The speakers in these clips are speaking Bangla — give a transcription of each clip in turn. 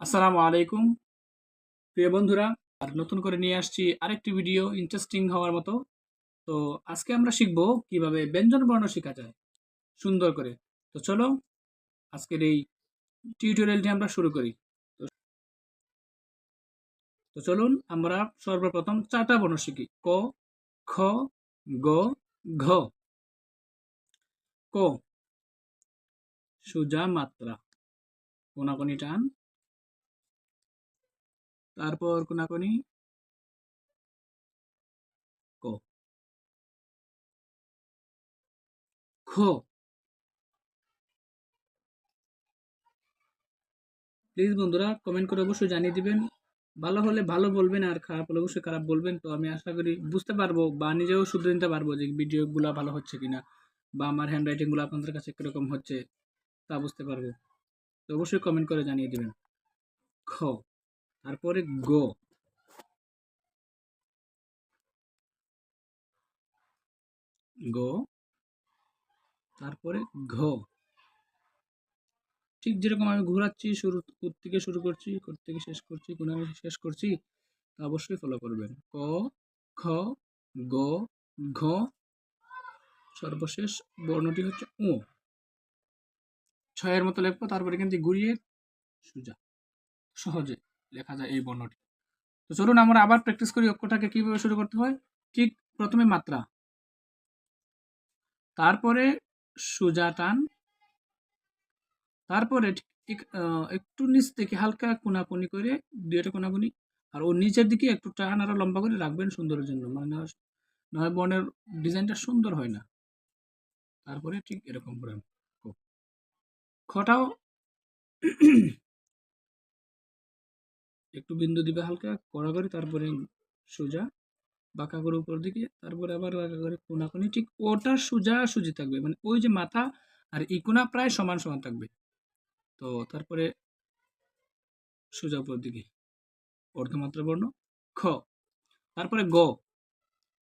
আসসালামু আলাইকুম। প্রিয় বন্ধুরা, আর নতুন করে নিয়ে আসছি আরেকটি ভিডিও ইন্টারেস্টিং হওয়ার মতো। তো আজকে আমরা শিখব কীভাবে ব্যঞ্জন বর্ণ শেখা যায়। সুন্দর করে। তো চলো, আজকের এই টিউটোরিয়ালটি আমরা শুরু করি। তো চলুন, আমরা সর্বপ্রথম চারটা বর্ণ শিখি। ক, খ, গ, ঘ। ক সুজা মাত্রা কোনাকোনি টান। তারপর কোনাকুনি? ক। খ। প্লিজ বন্ধুরা কমেন্ট করে অবশ্যই জানিয়ে দিবেন। ভালো হলে ভালো বলবেন আর খারাপ হলে অবশ্যই খারাপ বলবেন। তো আমি আশা করি বুঝতে পারব বা নিজেও শুধরে নিতে পারব যে ভিডিওগুলো ভালো হচ্ছে কিনা বা আমার হ্যান্ড রাইটিংগুলো আপনাদের কাছে কীরকম হচ্ছে তা বুঝতে পারব। তো অবশ্যই কমেন্ট করে জানিয়ে দিবেন। খ। তারপরে গো। গো, তারপরে ঘ। ঠিক যেরকম আমি ঘোরাচ্ছি, শুরু থেকে শুরু করছি থেকে শেষ করছি, কোন আমি শেষ করছি, তা অবশ্যই ফলো করবেন। ক, খ, গ, ঘ। সর্বশেষ বর্ণটি হচ্ছে ও ছয়ের মতো লেখবো, তারপরে কিন্তু ঘুরিয়ে, সোজা, সহজে। লেখা যায় এই বর্ণটি। তো চলুন আমরা আবার প্র্যাকটিস করি অক্ষরটাকে কীভাবে শুরু করতে হয়। ঠিক প্রথমে মাত্রা। তারপরে সোজা টান। তারপরে ঠিক একটু নিচ থেকে হালকা কোনাকুনি করে দুইটা কোনাকুনি, আর ওর নিচের দিকে একটু টান আরও লম্বা করে রাখবেন সুন্দরের জন্য। মানে নয় বর্ণের ডিজাইনটা সুন্দর হয় না। তারপরে ঠিক এরকম করে। খটাও একটু বিন্দু দিবে হালকা, কড়া করে তারপরে সোজা, বাঁকা করে উপর দিকে, তারপরে আবার বাঁকা করে কোনাকুনি ঠিক ওটা সোজা সুজি থাকবে মানে ওই যে মাথা আর এই কোনা প্রায় সমান সমান থাকবে। তো তারপরে সোজা উপর দিকে, অর্ধমাত্রা বর্ণ, খ, তারপরে গ,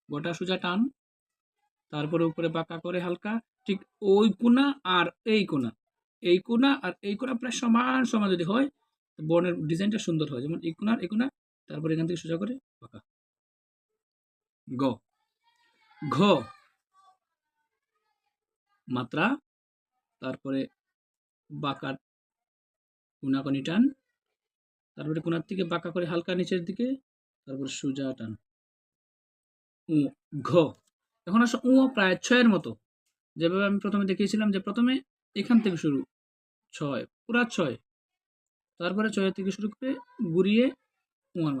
গটা সোজা টান, তারপরে উপরে বাঁকা করে হালকা, ঠিক ওই কোনা আর এই কোনা এই কোনা আর এই কোনা প্রায় সমান সমান যদি হয় বর্ণের ডিজাইনটা সুন্দর হয়। যেমন এই কোনা আর এই কোনা তারপরে এখান থেকে সোজা করে বাঁকা গ। ঘ। মাত্রা, তারপরে বাঁকার কোনাকনি টান, তারপরে কোনার থেকে বাঁকা করে হালকা নিচের দিকে, তারপরে সোজা টান। উ, ঘ। এখন আসো উ প্রায় ছয়ের মতো। যেভাবে আমি প্রথমে দেখিয়েছিলাম যে প্রথমে এখান থেকে শুরু। ছয়, পুরা ছয়। তারপরে ছয় থেকে শুরু করে ঘুরিয়ে উমার